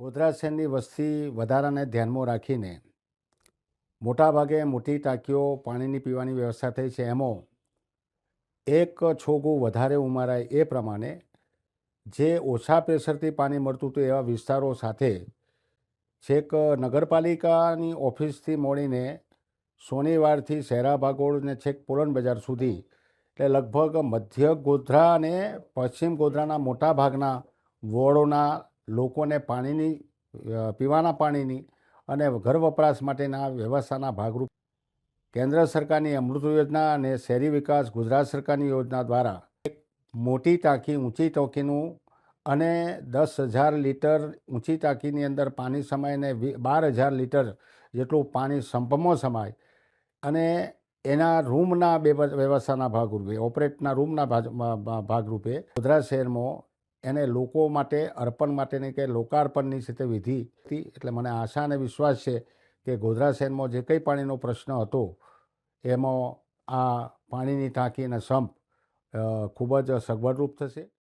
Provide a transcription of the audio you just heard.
ગોધરા શહેરની વસ્તી વધારાને ધ્યાનમાં રાખીને મોટાભાગે મોટી ટાંકીઓ પાણીની પીવાની વ્યવસ્થા થઈ છે. એમાં એક છોગું વધારે ઉમારાય એ પ્રમાણે જે ઓછા પ્રેશરથી પાણી મળતું હતું એવા વિસ્તારો સાથે છેક નગરપાલિકાની ઓફિસથી મોડીને સોનીવાડથી શહેરા ભાગોળ ને છેક પોલન બજાર સુધી, એટલે લગભગ મધ્ય ગોધરા અને પશ્ચિમ ગોધરાના મોટા ભાગના વોર્ડોના લોકોને પાણીની પીવાના પાણીની અને ઘર વપરાશ માટેના વ્યવસ્થાના ભાગરૂપ કેન્દ્ર સરકારની અમૃત યોજના અને શહેરી વિકાસ ગુજરાત સરકારની યોજના દ્વારા એક મોટી ટાંકી ઊંચી ટાંકીનું અને દસ હજાર લીટર ઊંચી ટાંકીની અંદર પાણી સમાઈને બાર હજાર લીટર જેટલું પાણી સંપમાં સમાય અને એના રૂમના બે વ્યવસ્થાના ભાગરૂપે, ઓપરેટના રૂમના ભાગરૂપે ગોધરા શહેરમાં એને લોકો માટે, અર્પણ માટેની કે લોકાર્પણની છે તે વિધિ હતી. એટલે મને આશા અને વિશ્વાસ છે કે ગોધરા શહેરમાં જે કંઈ પાણીનો પ્રશ્ન હતો, એમાં આ પાણીની ટાંકી અને સંપ ખૂબ જ સગવડરૂપ થશે.